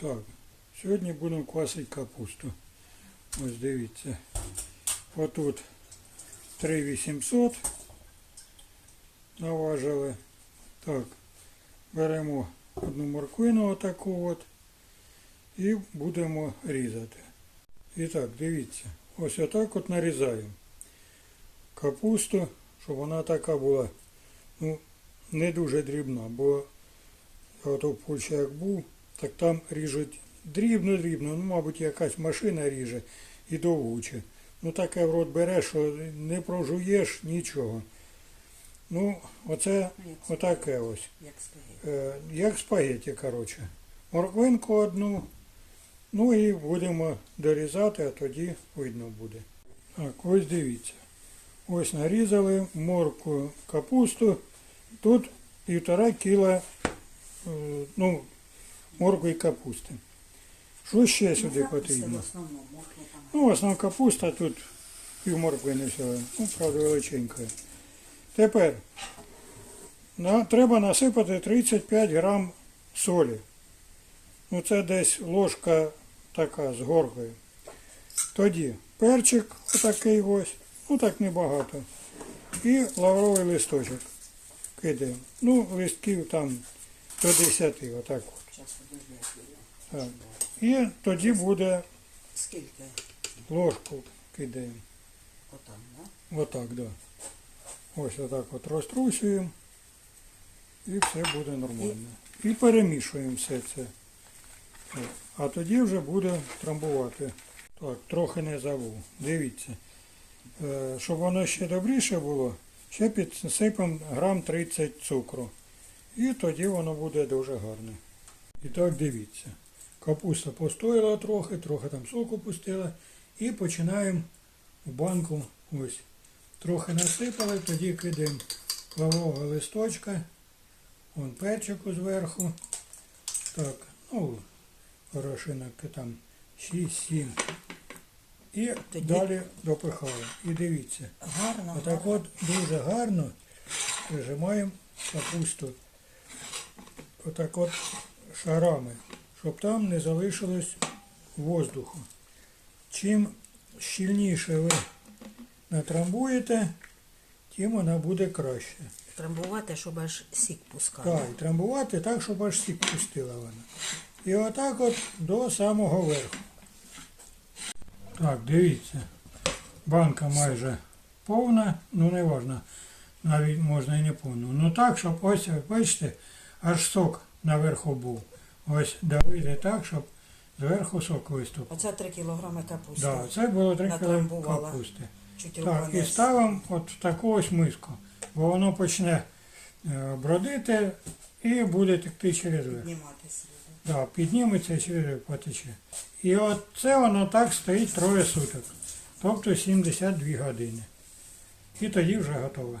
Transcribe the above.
Так, сьогодні будемо квасити капусту. Ось дивіться. Отут 3800 наважили. Так, беремо одну морквину отаку от і будемо різати. І так, дивіться. Ось отак от нарізаємо капусту, щоб вона така була, ну, не дуже дрібна, бо я ото в як був, так там ріжуть дрібно-дрібно, ну, мабуть, якась машина ріже і довгуче. Ну таке в рот береш, що не прожуєш нічого. Ну, оце отаке ось. як спагетті. Е, як спагеті, коротше. Морквинку одну. Ну і будемо дорізати, а тоді видно буде. Так, ось дивіться. Ось нарізали морку капусту. Тут півтора кіла е, ну, моркви і капусти. Що ще сюди потрібно? Ну, в основному капуста тут пів моркви не всього. Ну, правда, величенька. Тепер на, треба насипати 35 грам солі. Ну, це десь ложка така з горкою. Тоді перчик отакий ось, ну так небагато. І лавровий листочок кидаємо. Ну, листків там до 10, отак. от. Так. І тоді буде Скільки? ложку кидаємо. Отам, да? Отак, да. Ось отак от розтрусюємо. І все буде нормально. І перемішуємо все це. А тоді вже буде трамбувати. Так, трохи не забув. Дивіться. Е, Щоб воно ще добріше було, ще підсипемо грам 30 цукру. І тоді воно буде дуже гарне. І так дивіться. Капуста постояла трохи, трохи там соку пустила. І починаємо в банку ось. Трохи насипали, тоді кидаємо лавового листочка, вон перчику зверху. Так, ну, горошинок там 6-7. І Тоді- далі допихаємо. І дивіться. Гарно. Отак гарно. от дуже гарно прижимаємо капусту. Отак от шарами, щоб там не залишилось воздуху. Чим щільніше ви натрамбуєте, тим вона буде краще. Трамбувати, щоб аж сік пускав. Так, і трамбувати так, щоб аж сік пустила вона. І отак от до самого верху. Так, дивіться. Банка майже повна, ну не важно. Навіть можна і не повну. Ну так, щоб ось, бачите, аж сок наверху був. Ось давити так, щоб зверху сок виступив. Оце 3 кілограми капусти. Да, це було 3 кг капусти. Чуть Так, і ставимо от в таку ось миску, бо воно почне е, бродити і буде текти через верх. підніматися. Да, підніметься і через верх потече. І от це воно так стоїть троє суток, тобто 72 години. І тоді вже готове.